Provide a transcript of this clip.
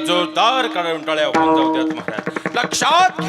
एकदा जोरदार कडवंटाळ्या होऊन जाऊ द्यात महाराज. लक्षात घ्या.